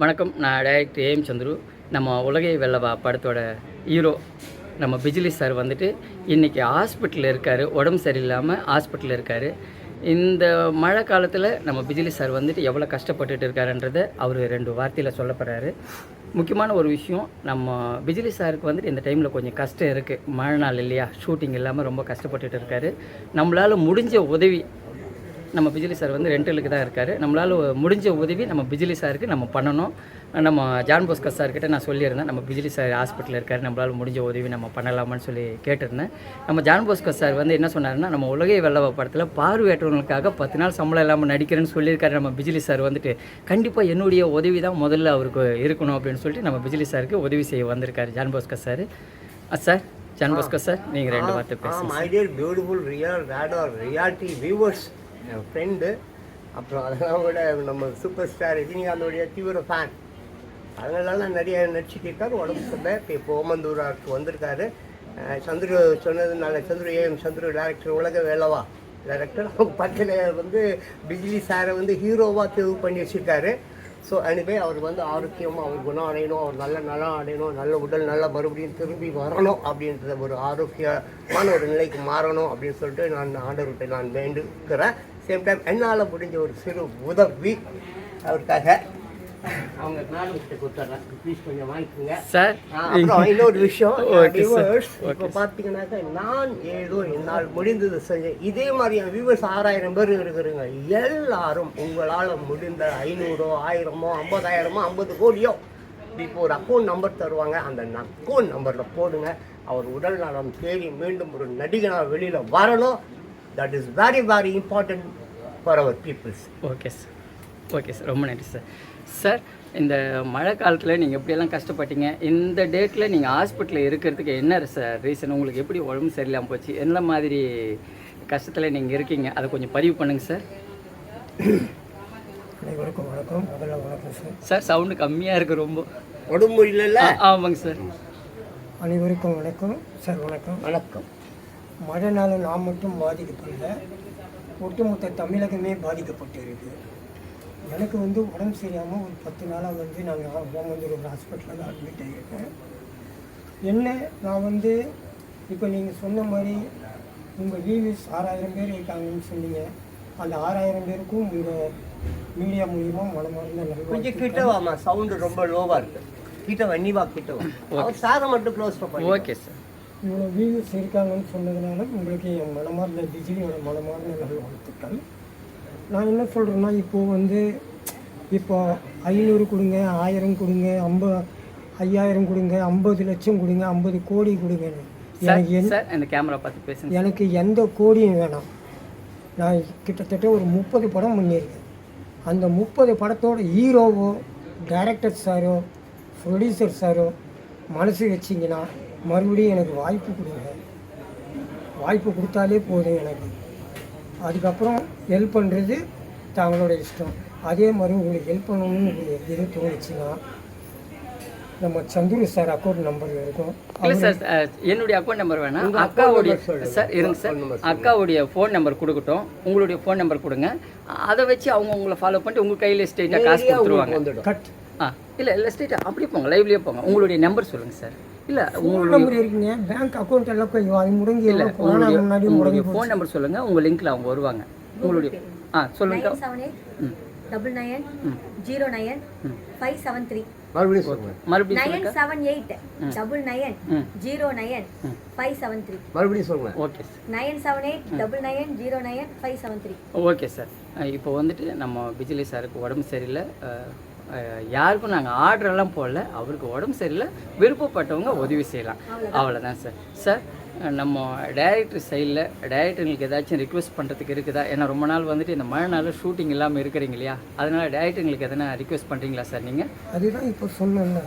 வணக்கம் நான் director AM Chandru. நம்ம உலகை வெள்ளவா படத்தோட ஹீரோ நம்ம பிஜிலி சார் வந்துட்டு இன்றைக்கி ஹாஸ்பிட்டலில் இருக்கார். உடம்பு சரியில்லாமல் ஹாஸ்பிட்டலில் இருக்கார். இந்த மழை காலத்தில் நம்ம பிஜிலி சார் வந்துட்டு எவ்வளோ கஷ்டப்பட்டுட்டு இருக்காருன்றதை அவர் ரெண்டு வார்த்தையில் சொல்ல போகிறாரு முக்கியமான ஒரு விஷயம் நம்ம பிஜிலி சாருக்கு வந்துட்டு இந்த டைமில் கொஞ்சம் கஷ்டம் இருக்குது மழை நாள் இல்லையா? ஷூட்டிங் இல்லாமல் ரொம்ப கஷ்டப்பட்டுட்டு இருக்காரு. நம்மளால் முடிஞ்ச உதவி நம்ம பிஜிலி சார் வந்து ரெண்டலுக்கு தான் இருக்கார். நம்மளால் முடிஞ்ச உதவி நம்ம பிஜிலி சாருக்கு நம்ம பண்ணணும். நம்ம ஜான் போஸ்கர் சார்கிட்ட நான் சொல்லியிருந்தேன். நம்ம பிஜிலி சார் ஹாஸ்பிட்டலில் இருக்கார். நம்மளால் முடிஞ்ச உதவி நம்ம பண்ணலாமான்னு சொல்லி கேட்டிருந்தேன். நம்ம ஜான் போஸ்கர் சார் வந்து என்ன சொன்னாருன்னா நம்ம உலகை வெள்ளவ படத்தில் பார்வையற்றவங்களுக்காக பத்து நாள் சம்பளம் இல்லாமல் நடிக்கிறேன்னு சொல்லியிருக்காரு நம்ம பிஜிலி சார் வந்துட்டு. கண்டிப்பாக என்னுடைய உதவி தான் முதல்ல அவருக்கு இருக்கணும் அப்படின்னு சொல்லிட்டு நம்ம பிஜிலி சாருக்கு உதவி செய்ய வந்திருக்காரு John Boskar sir. Sir John Boskar sir நீங்கள் ரெண்டு வார்த்தை பேசுங்க my dear beautiful real reality viewers N friend அப்புறம் அதெல்லாம் விட நம்ம சூப்பர் ஸ்டார் ரஜினிகாந்தோடைய தீவிர ஃபேன் அதனால நிறைய நடிச்சுட்டு இருக்கார் உடம்பு சரியில்லை. இப்போ இப்போ வந்திருக்காரு. சந்துரு சொன்னதுனால சந்துரு ஏஎம் சந்துரு டேரக்டர் உலக வேலவா டேரக்டர் அவங்க பக்கத்தில் வந்து பிஜிலி சாரை வந்து ஹீரோவாக தேர்வு பண்ணி வச்சுருக்காரு. ஸோ அனிவே அவர் வந்து ஆரோக்கியமாக அவர் குணம் அடையணும் அவர் நல்ல நலம் அடையணும் நல்ல உடல் நல்லா மறுபடியும் திரும்பி வரணும் அப்படின்றத ஒரு ஆரோக்கியமான ஒரு நிலைக்கு மாறணும் அப்படின்னு சொல்லிட்டு நான் ஆண்டவர்கிட்ட நான் வேண்டுக்கிறேன் சேம் டைம் என்னால் முடிஞ்ச ஒரு சிறு உதவி அவருக்காக அவங்க நாடுகிட்ட கொடுத்துட்றேன் ப்ளீஸ் கொஞ்சம் வாங்கிக்கோங்க. சார் அப்புறம் இன்னொரு விஷயம். வியூவர்ஸ் இப்போ பார்த்தீங்கன்னாக்கா நான் ஏதோ என்னால் முடிந்தது செஞ்சேன் இதே மாதிரி என் வியூவர்ஸ் ஆறாயிரம் பேர் இருக்கிறாங்க. எல்லாரும் உங்களால் முடிந்த ஐநூறோ ஆயிரமோ ஐம்பதாயிரமோ ஐம்பது கோடியோ இப்போ ஒரு அக்கௌண்ட் நம்பர் தருவாங்க. அந்த அக்கௌண்ட் நம்பரில் போடுங்க. அவர் உடல் நலம் தேடி மீண்டும் ஒரு நடிகனாக வெளியில் வரணும். That is very very important for our peoples okay sir okay sir ரொம்ப நன்றி சார் சார் இந்த மழை காலத்தில் நீங்கள் எப்படியெல்லாம் கஷ்டப்பட்டீங்க? இந்த டேட்டில் நீங்கள் ஹாஸ்பிட்டலில் இருக்கிறதுக்கு என்ன சார் ரீசன் உங்களுக்கு எப்படி உடம்பு சரியில்லாமல் போச்சு? என்ன மாதிரி கஷ்டத்தில் நீங்கள் இருக்கீங்க? அதை கொஞ்சம் பதிவு பண்ணுங்கள் சார் அனைவருக்கும் வணக்கம். முதல்ல வணக்கம் சார் சார் சவுண்டு கம்மியாக இருக்குது ரொம்ப. உடம்பு இல்லைல்ல? ஆமாங்க சார் அனைவருக்கும் வணக்கம். சார் வணக்கம். வணக்கம். மழைனால நான் மட்டும் பாதிக்கப்படல. ஒட்டுமொத்த தமிழகமே பாதிக்கப்பட்டு இருக்கு எனக்கு வந்து உடம்பு சரியாமல் ஒரு பத்து நாளாக வந்து நாங்கள் ஓமந்தூர் ஒரு ஹாஸ்பிட்டலில் தான் அட்மிட் ஆகியிருக்கேன். என்ன நான் வந்து இப்போ நீங்கள் சொன்ன மாதிரி உங்கள் வியூஸ் ஆறாயிரம் பேர் இருக்காங்கன்னு சொன்னீங்க. அந்த ஆறாயிரம் பேருக்கும் உங்கள் மீடியா மூலியமா மனமார்ந்த கொஞ்சம் கிட்ட நல்வாழ்த்துக்கள் வாமா சவுண்டு ரொம்ப லோவா இருக்கு. கிட்ட வா நீ வா கிட்ட வா. அவர் சாரை மட்டும் க்ளோஸ் பண்ணி ஓகே சார் இவ்வளோ வியூஸ் இருக்காங்கன்னு சொன்னதுனால உங்களுக்கு என் மனமார்ந்த டிஜினியோட மனமார்ந்த நல்வாழ்த்துக்கள். நான் என்ன சொல்கிறேன்னா இப்போது வந்து இப்போ ஐநூறு கொடுங்க ஆயிரம் கொடுங்க ஐம்ப ஐயாயிரம் கொடுங்க ஐம்பது லட்சம் கொடுங்க ஐம்பது கோடி கொடுங்க. எனக்கு எந்த கேமரா பார்த்து பேசுங்க எனக்கு எந்த கோடியும் வேணாம். நான் கிட்டத்தட்ட ஒரு முப்பது படம் பண்ணியிருக்கேன். அந்த முப்பது படத்தோட ஹீரோவோ டைரக்டர் சாரோ ப்ரொடியூசர் சாரோ மனசு வச்சிங்கன்னா மறுபடியும் எனக்கு வாய்ப்பு கொடுங்க. வாய்ப்பு கொடுத்தாலே போதும் எனக்கு. அதுக்கப்புறம் ஹெல்ப் பண்ணுறது தங்களோட இஷ்டம். அதே மாதிரி உங்களுக்கு ஹெல்ப் பண்ணணும்னு உங்களுக்கு எது தோணுச்சுன்னா நம்ம சந்துரு சார் அக்கௌண்ட் நம்பர் இருக்கும். இல்லை சார் என்னுடைய அக்கௌண்ட் நம்பர் வேணாம் அக்காவுடைய சார் இருங்க சார். அக்காவுடைய ஃபோன் நம்பர் கொடுக்கட்டும். உங்களுடைய ஃபோன் நம்பர் கொடுங்க. அதை வச்சு அவங்க உங்களை ஃபாலோ பண்ணிட்டு உங்கள் கையில் ஸ்ட்ரெயிட்டாக காசு கொடுத்துருவாங்க. கட் ஆ இல்லை இல்லை ஸ்ட்ரெயிட்டாக அப்படி போங்க லைவ்லேயே போங்க. உங்களுடைய நம்பர் சொல்லுங்கள் சார். இல்லை ஃபோன் உங்களுடைய நம்பர் இருக்குங்க. பேங்க் அக்கௌண்ட் எல்லாம் போய் அது முடங்கி இல்லை முன்னாடி உங்களுடைய ஃபோன் நம்பர் சொல்லுங்கள் உங்கள் லிங்க்கில் அவங்க வருவாங்க. உங்களுடைய ஆ சொல்லுங்க. Nine seven eight hmm. Double nine zero nine five seven three மறுபடியும் சொல்லுங்க. Seven eight double hmm. Zero nine five seven three மறுபடியும் சொல்லுங்க. Okay sir nine seven eight double nine zero nine five seven three okay sir இப்போ வந்துட்டு நம்ம பிஜிலி சாருக்கு உடம்பு சரியில்லை. யாருக்கும் நாங்கள் ஆர்டரெல்லாம் போடல. அவருக்கு உடம்பு சரியில்லை. விருப்பப்பட்டவங்க உதவி செய்யலாம். அவ்வளோதான் சார் சார் நம்ம டைரக்டர் சைடில் டைரக்டர்களுக்கு ஏதாச்சும் ரிக்வெஸ்ட் பண்ணுறதுக்கு இருக்குதா? ஏன்னா ரொம்ப நாள் வந்துட்டு இந்த மழை நாள் ஷூட்டிங் இல்லாமல் இருக்கிறீங்க இல்லையா? அதனால் டைரக்டர்களுக்கு எதனா ரிக்வெஸ்ட் பண்ணுறீங்களா சார் நீங்கள் அதுதான் இப்போ சொன்னேன்ல.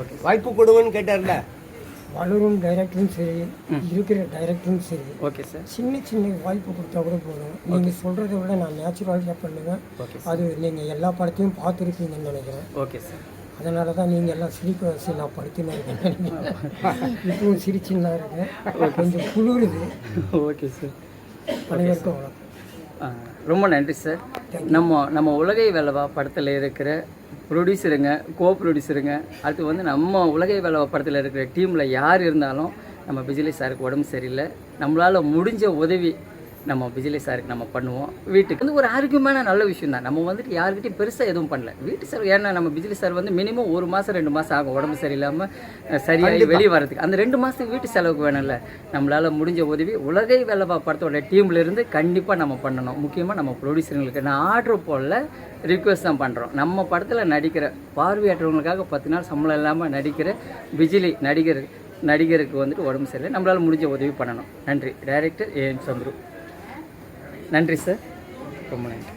ஓகே வாய்ப்பு கொடுங்கன்னு கேட்டார்ல. வளரும் டைரக்டரும் சரி இருக்கிற டைரக்டரும் சரி. ஓகே சார் சின்ன சின்ன வாய்ப்பு கொடுத்தா கூட போதும். நீங்கள் சொல்கிறத விட நான் நேச்சுரலாக பண்ணுவேன். ஓகே அது நீங்கள் எல்லா படத்தையும் பார்த்துருப்பீங்கன்னு நினைக்கிறேன். ஓகே சார் அதனால தான் நீங்கள் எல்லாம் சிரிக்க வச்சு நான் படுத்தினு இருக்கேன். இப்பவும் சிரிச்சுன்னு இருக்கேன். கொஞ்சம் குளிருது. ஓகே சார் அனைவருக்கும் வணக்கம். ரொம்ப நன்றி சார் நம்ம நம்ம உலகை வெல்லவா படத்தில் இருக்கிற ப்ரொடியூசருங்க கோ ப்ரொடியூசருங்க அடுத்து வந்து நம்ம உலகை வேலை படத்தில் இருக்கிற டீமில் யார் இருந்தாலும் நம்ம பிஜிலி சாருக்கு உடம்பு சரியில்லை. நம்மளால் முடிஞ்ச உதவி நம்ம பிஜிலி சாருக்கு நம்ம பண்ணுவோம். வீட்டுக்கு வந்து ஒரு ஆரோக்கியமான நல்ல விஷயம் தான். நம்ம வந்துட்டு யாருக்கிட்டையும் பெருசாக எதுவும் பண்ணல. வீட்டு சார் ஏன்னா நம்ம பிஜிலி சார் வந்து மினிமம் ஒரு மாதம் ரெண்டு மாதம் ஆகும் உடம்பு சரியில்லாமல் சரியாகி வெளியே வரதுக்கு அந்த ரெண்டு மாதத்துக்கு வீட்டு செலவுக்கு வேணும்ல. நம்மளால் முடிஞ்ச உதவி உலகை வேலைவா படத்தோட டீம்ல இருந்து கண்டிப்பாக நம்ம பண்ணணும். முக்கியமாக நம்ம ப்ரொடியூசருங்களுக்கு நான் ஆர்டர் போடல ரிக்வெஸ்ட் தான் பண்ணுறோம் நம்ம படத்தில் நடிக்கிற பார்வையற்றவங்களுக்காக பத்து நாள் சம்பளம் இல்லாமல் நடிக்கிற பிஜிலி நடிகர் நடிகருக்கு வந்துட்டு உடம்பு சரியில்லை. நம்மளால் முடிஞ்ச உதவி பண்ணணும். நன்றி. டைரக்டர் ஏஎன் சந்துரு. நன்றி சார். ரொம்ப நன்றி.